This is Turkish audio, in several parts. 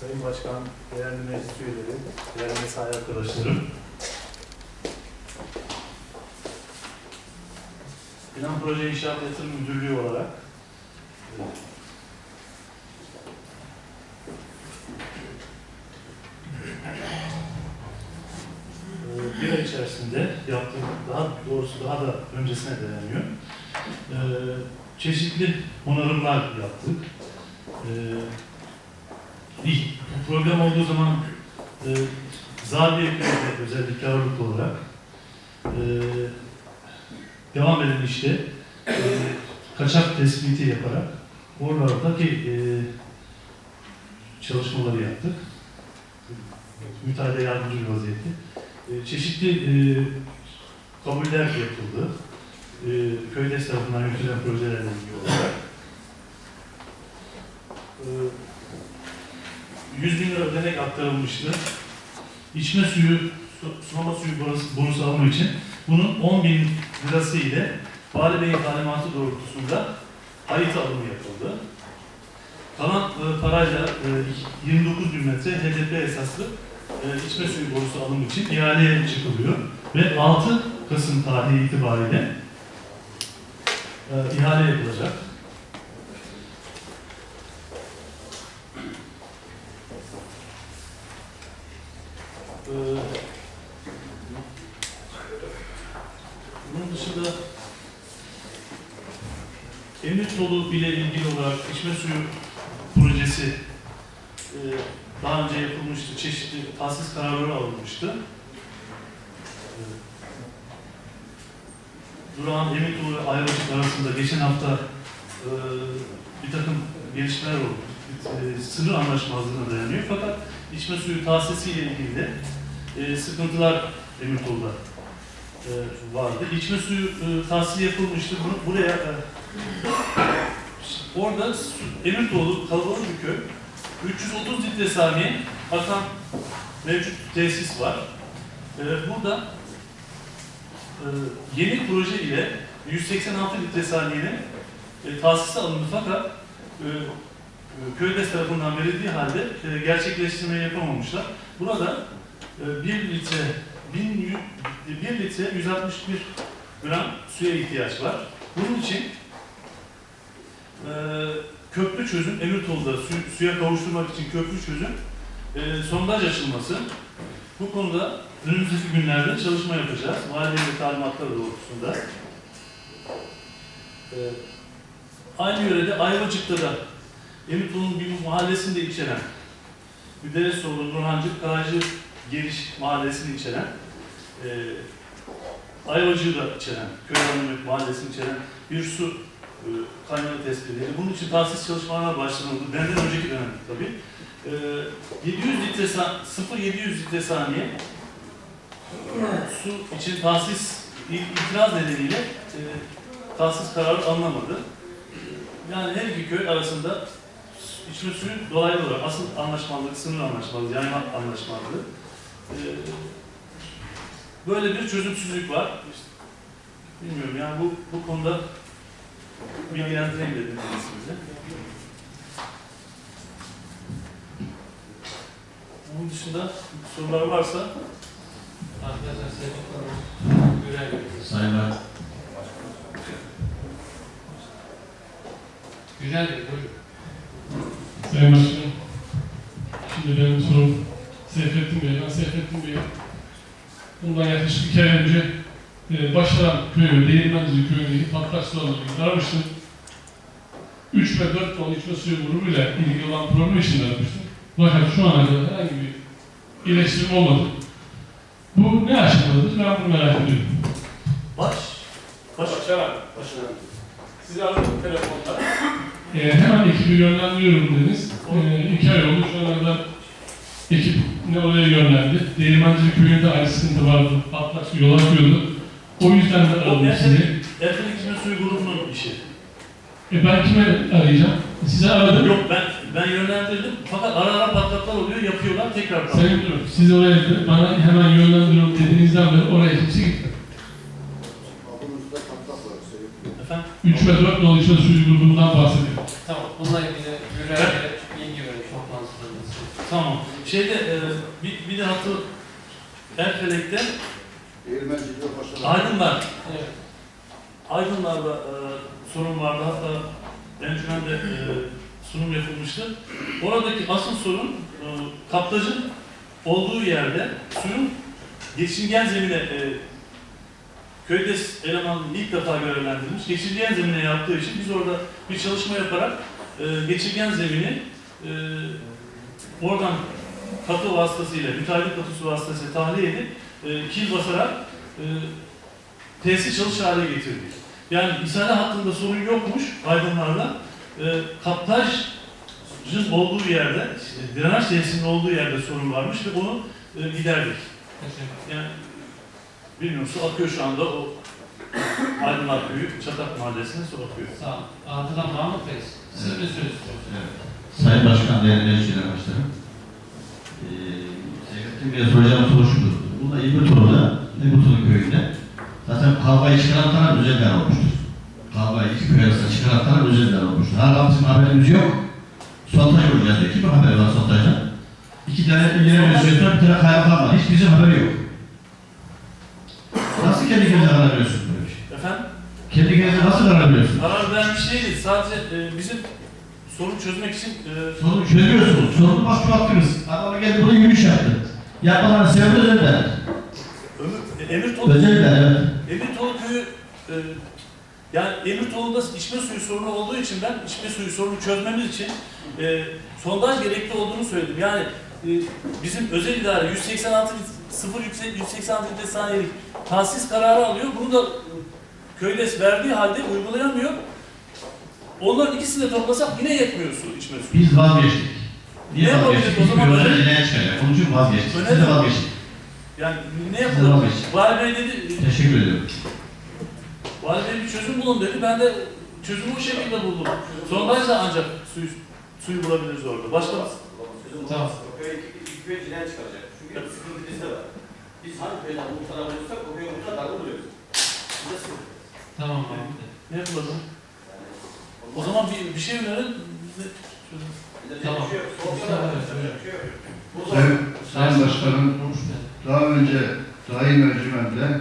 Sayın Başkan, değerli meclis üyeleri, değerli mesai arkadaşlarım. Plan Proje İnşaat Yatırım Müdürlüğü olarak e, e, bir ay içerisinde yaptığım, daha doğrusu daha da öncesine dayanıyor. E, Çeşitli onarımlar yaptık. E, bir problem olduğu zaman e, Zaliye köyünde özellikle ağırlıklı olarak e, devam eden işte e, kaçak tespiti yaparak oralardaki e, çalışmaları yaptık. Müteahhide yardımcı bir vaziyette. E, çeşitli e, kabuller yapıldı. E, köyde tarafından yürütülen projelerle ilgili olarak. E, 100 bin lira ödenek aktarılmıştı. İçme suyu, su, sulama suyu borusu, borusu alımı için bunun 10 bin lirası ile Vali Bey'in talimatı doğrultusunda hayıt alımı yapıldı. Kalan e, parayla e, 29 bin metre HDP esaslı e, içme suyu borusu alımı için ihaleye çıkılıyor. Ve 6 Kasım tarihi itibariyle e, ihale yapılacak. Ee, bunun dışında emir dolu ile ilgili olarak içme suyu projesi e, daha önce yapılmıştı. Çeşitli tahsis kararları alınmıştı. E, Durağan Emitli ve Ayvacık arasında geçen hafta e, bir takım gelişmeler oldu. E, sınır anlaşmazlığına dayanıyor. Fakat içme suyu tahsisiyle ilgili de e, sıkıntılar Emirtol'da e, vardı. İçme suyu e, tahsili yapılmıştı. Bunu, buraya e, orada Emirtoğlu kalabalık bir köy. 330 litre saniye akan mevcut tesis var. E, burada yeni proje ile 186 litre saniyenin e, tahsisi alındı fakat e, e, köydes tarafından verildiği halde e, gerçekleştirmeyi yapamamışlar. Burada e, 1 litre 1000 1 litre 161 gram suya ihtiyaç var. Bunun için e, köprü çözüm Emirtol'da su, suya kavuşturmak için köprü çözüm e, sondaj açılması. Bu konuda önümüzdeki günlerde çalışma yapacağız. Valilerin talimatları doğrultusunda. E, aynı yörede Ayvacık'ta da Emitol'un bir mahallesini de içeren Müderrisoğlu, Nurhancık, Kağacı Geliş mahallesini içeren e, Ayvacık'ı da içeren, Köy Hanım mahallesini içeren bir su e, kaynağı tespit edildi. Bunun için tahsis çalışmalarına başlanıldı. Benden önceki dönemde tabii. E, 700 litre, sa- 0.700 litre saniye su için tahsis itiraz nedeniyle e, tahsis kararı alınamadı. Yani her iki köy arasında içme suyu dolaylı olarak asıl anlaşmalı, sınır anlaşmalı, yayma anlaşmalı. Ee, böyle bir çözümsüzlük var. İşte, bilmiyorum yani bu, bu konuda bilgilendireyim dedim size. Bunun dışında sorular varsa Arkadaşlar sevgili görev Sayınlar, Güzel bir buyurun. Sayın Başkanım, şimdi benim sorum Seyfettin Bey. Ben Seyfettin Bey'i bundan yaklaşık iki ay önce e, Başaran köyü, Değirmencilik köyündeki patlak sularla ilgili aramıştım. 3 ve 4 ton içme suyu grubuyla ilgili olan problem için aramıştım. Fakat şu ana kadar herhangi bir iyileştirme olmadı. Bu ne aşamadadır? Ben bunu merak ediyorum. baş, baş, Başaran. Başaran. Sizi aradım telefonda. E, hemen ekibi yönlendiriyorum dediniz. E, iki ay oldu. Şu ana kadar ekip ne oraya yönlendi. Değirmencilik köyünde aynı sıkıntı vardı. Patlak su yol akıyordu. O yüzden de aradım sizi. Ertelik içme suyu grubunun işi. E, ben kime arayacağım? Size aradım. Yok ben ben yönlendirdim. Fakat ara ara patlaklar oluyor, yapıyorlar, tekrar. Sayın Müdürüm, siz oraya bana hemen yönlendiriyorum dediğinizden beri oraya kimse gitmedi. Efendim? 3 ve 4 nolu içme suyu grubundan bahsediyorum. Tamam. Bununla ilgili Gürel'e bilgi verin toplantıda. Tamam. Şeyde e, bir, bir de hatı Erfelek'te Değirmencilikte başarılı. Aydınlar, Evet. Aydınlar'da e, sorun vardı. Hatta Encümen'de e, sunum yapılmıştı. Oradaki asıl sorun e, kaptacın olduğu yerde suyun geçingen zemine e, köyde eleman ilk defa görevlendirilmiş. Geçirgen zemine yaptığı için biz orada bir çalışma yaparak e, geçirgen zemini e, oradan katı vasıtasıyla, müteahhit katısı vasıtasıyla tahliye edip e, kil basarak e, tesis çalışır hale getirdik. Yani ishale hattında sorun yokmuş aydınlarla. E, kaptajın olduğu yerde, işte drenaj tesisinin olduğu yerde sorun varmış ve onu e, giderdik. Teşekkür Yani bilmiyorum su akıyor şu anda o Aydınlar Köyü, Çatak Mahallesi'ne su akıyor. Sağ olun. Altıdan Mahmut Bey. Siz mi söz? Evet. Sayın Başkan, değerli meclisçiler başkanım. Ee, Seyfettin Bey'e soracağım soru şudur. Bizim haberimiz yok. Sontaj olacağız diyor. Kimin haberi var sontajdan? İki tane ilgili meclisiyetler, bir tane kaymakam var. Hiç bizim haberi yok. Nasıl kendi kendine karar veriyorsun böyle bir şey? Efendim? Kendi kendine nasıl karar veriyorsun? Karar vermiş değiliz. Sadece e, bizim sorun çözmek için e, Sorunu çözüyorsunuz. Sorunu başka hakkınız. Adamı geldi burada yürüyüş yaptı. Yapmadan sebebi özellikler. Ömür, e, Emirtolu Özellikler evet. Emirtolu köyü e, yani Emirtolu'da içme suyu sorunu olduğu için ben içme suyu sorunu çözmemiz için e, sondaj gerekli olduğunu söyledim. Yani e, bizim özel idare 186 0 186 litre saniyelik tahsis kararı alıyor. Bunu da köyde verdiği halde uygulayamıyor. Onların ikisini de toplasak yine yetmiyor su içme suyu. Biz vazgeçtik. Niye Ne vazgeçtik? o zaman? Çıkacak. Onun için vazgeçtik. Öyle de vazgeçtik. Yani ne yapalım? Vali Bey dedi, Teşekkür ediyorum. Vali Bey bir çözüm bulun dedi. Ben de çözümü o şekilde buldum. Sondajla ancak suyu, suyu bulabiliriz orada. Başka Tamam. Köy iki köy cinayet çıkaracak. Çünkü sıkıntı bizde var. Biz hangi köyden muhtara bulursak o köy muhtara darbe buluyoruz. Bizde sıkıntı. Tamam Bey. ne yapalım? Yani, O zaman bir, bir şey önerin. biz de çözüm. bizde Tamam. bir şey yok. Soğukta da yapacak bir şey yok. Bu Sayın, Sayın Başkanım, daha önce daim mercimende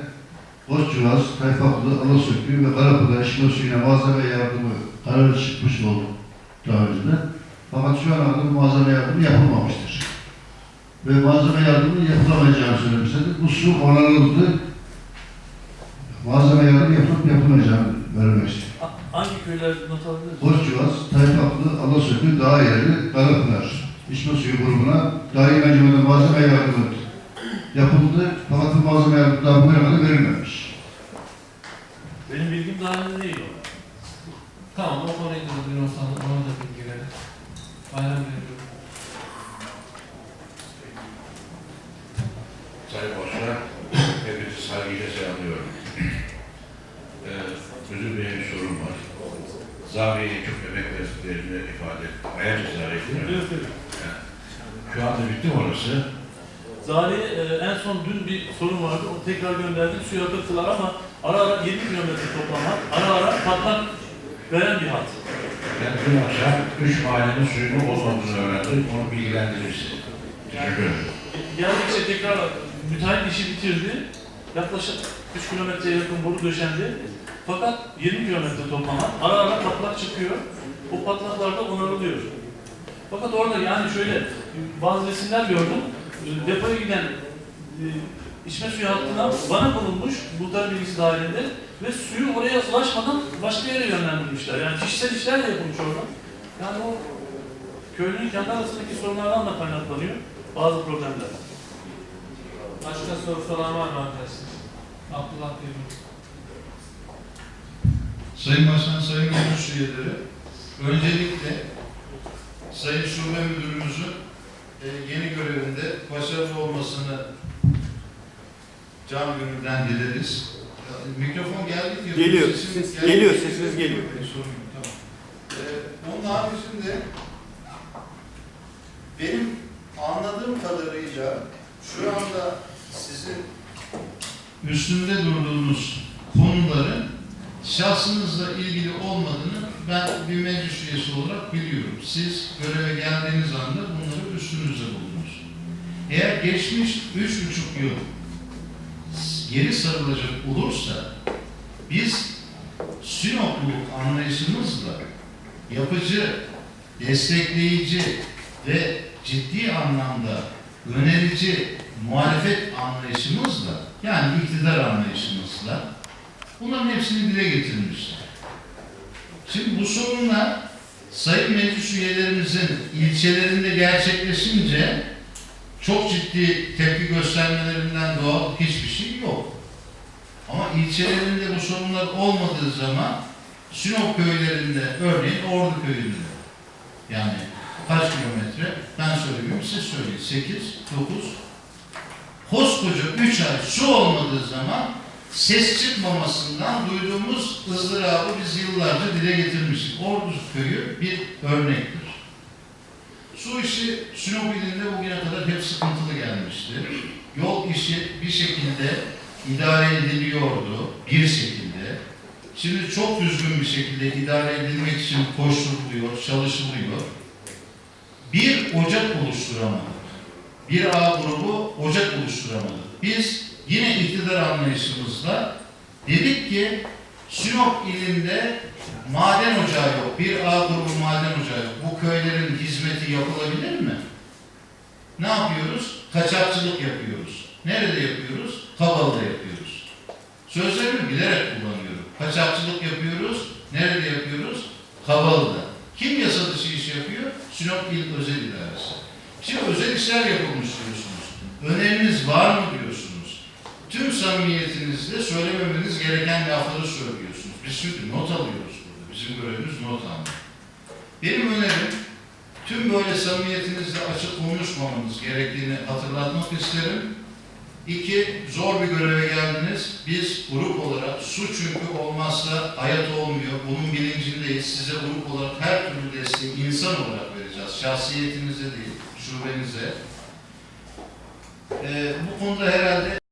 Bozcuvaz, Tayfaklı, Alasökü ve Karapıda eşme suyuna malzeme yardımı kararı çıkmış oldu daha önceden. Fakat şu ana kadar malzeme yardımı yapılmamıştır. Ve malzeme yardımı yapılamayacağını söylemişlerdi. Bu su onarıldı. Malzeme yardımı yapılıp yapılmayacağını vermek istiyorum. Ha- Hangi köyler not alabiliriz? Bozcuvaz, Tayfaklı, Alasökü, Dağyerli, Karapınar içme suyu grubuna daim mercimende malzeme yardımı yapıldı. Fakat bu yardımı daha bugüne kadar verilmemiş. Benim bilgim dahilinde değil o. Tamam o konuyu da bir olsanız ona da bilgi verin. Bayram buyurun. Sayın Başkan, hepinizi saygıyla selamlıyorum. Ee, Müdür Bey'e bir sorum var. Zaviye'ye çok emek verdiklerini ifade etti. Evet, evet. Şu anda bitti mi orası? Zariye e, en son dün bir sorun vardı. O tekrar gönderdik. Suyu akıttılar ama ara ara 7 kilometre toplam hat. Ara ara patlak veren bir hat. Ben dün akşam üç mahallenin suyunun olmadığını öğrendim. Onu bilgilendirirsin. Teşekkür ederim. Geldikçe tekrar müteahhit işi bitirdi. Yaklaşık 3 kilometreye yakın boru döşendi. Fakat 20 kilometre toplam hat. Ara ara patlak çıkıyor. O patlaklar da onarılıyor. Fakat orada yani şöyle bazı resimler gördüm. E, Depoya giden e, içme suyu hattına bana bulunmuş muhtar bilgisi dahilinde ve suyu oraya ulaşmadan başka yere yönlendirmişler. Yani kişisel işler de yapılmış orada. Yani o köylünün kendi arasındaki sorunlardan da kaynaklanıyor bazı problemler. Başka soru soran var mı arkadaşlar? Abdullah Bey. buyurun. Sayın Başkan, Sayın Meclis üyeleri, öncelikle Sayın Şube Müdürümüzün e, yeni görevinde başarılı olmasını can gönülden dileriz. Mikrofon geldi diyor. Geliyor, Sesimiz ses- geliyor, sesiniz geliyor. E, sorun yok, tamam. E, onun haricinde benim anladığım kadarıyla şu anda sizin üstünde durduğunuz konuların şahsınızla ilgili olmadığını ben bir meclis üyesi olarak biliyorum. Siz göreve geldiğiniz anda. Eğer geçmiş üç buçuk yıl geri sarılacak olursa biz Sinopluluk anlayışımızla yapıcı, destekleyici ve ciddi anlamda önerici muhalefet anlayışımızla yani iktidar anlayışımızla bunların hepsini dile getirmişler. Şimdi bu sorunlar sayın meclis üyelerimizin ilçelerinde gerçekleşince çok ciddi tepki göstermelerinden doğal hiçbir şey yok. Ama ilçelerinde bu sorunlar olmadığı zaman Sinop köylerinde, örneğin Ordu köyünde yani kaç kilometre? Ben söyleyeyim, siz söyleyin. 8, 9. Koskoca 3 ay su olmadığı zaman ses çıkmamasından duyduğumuz ızdırabı biz yıllarca dile getirmiştik. Ordu köyü bir örnektir. Su işi Sinop ilinde bugüne kadar hep sıkıntılı gelmişti. Yol işi bir şekilde idare ediliyordu, bir şekilde. Şimdi çok düzgün bir şekilde idare edilmek için koşturuluyor, çalışılıyor. Bir ocak oluşturamadık. Bir ağ grubu ocak oluşturamadık. Biz yine iktidar anlayışımızla dedik ki Sinop ilinde maden ocağı yok. Bir ağ grubu maden ocağı yok. Bu köylerin hizmeti yapılabilir mi? Ne yapıyoruz? Kaçakçılık yapıyoruz. Nerede yapıyoruz? Kabalı'da yapıyoruz. Sözlerimi bilerek kullanıyorum. Kaçakçılık yapıyoruz. Nerede yapıyoruz? Kabalı'da. Kim yasa dışı iş yapıyor? Sinop İl Özel İdaresi. Şimdi özel işler yapılmış diyorsunuz. Öneriniz var mı diyorsunuz. Tüm samimiyetinizle söylememeniz gereken lafları söylüyorsunuz. Biz çünkü not alıyoruz. Bizim görevimiz not almak. Benim önerim tüm böyle samimiyetinizle açık konuşmamanız gerektiğini hatırlatmak isterim. İki, zor bir göreve geldiniz. Biz grup olarak, su çünkü olmazsa hayat olmuyor. Bunun bilincindeyiz. Size grup olarak her türlü desteği insan olarak vereceğiz. Şahsiyetinize değil, şubenize. Ee, bu konuda herhalde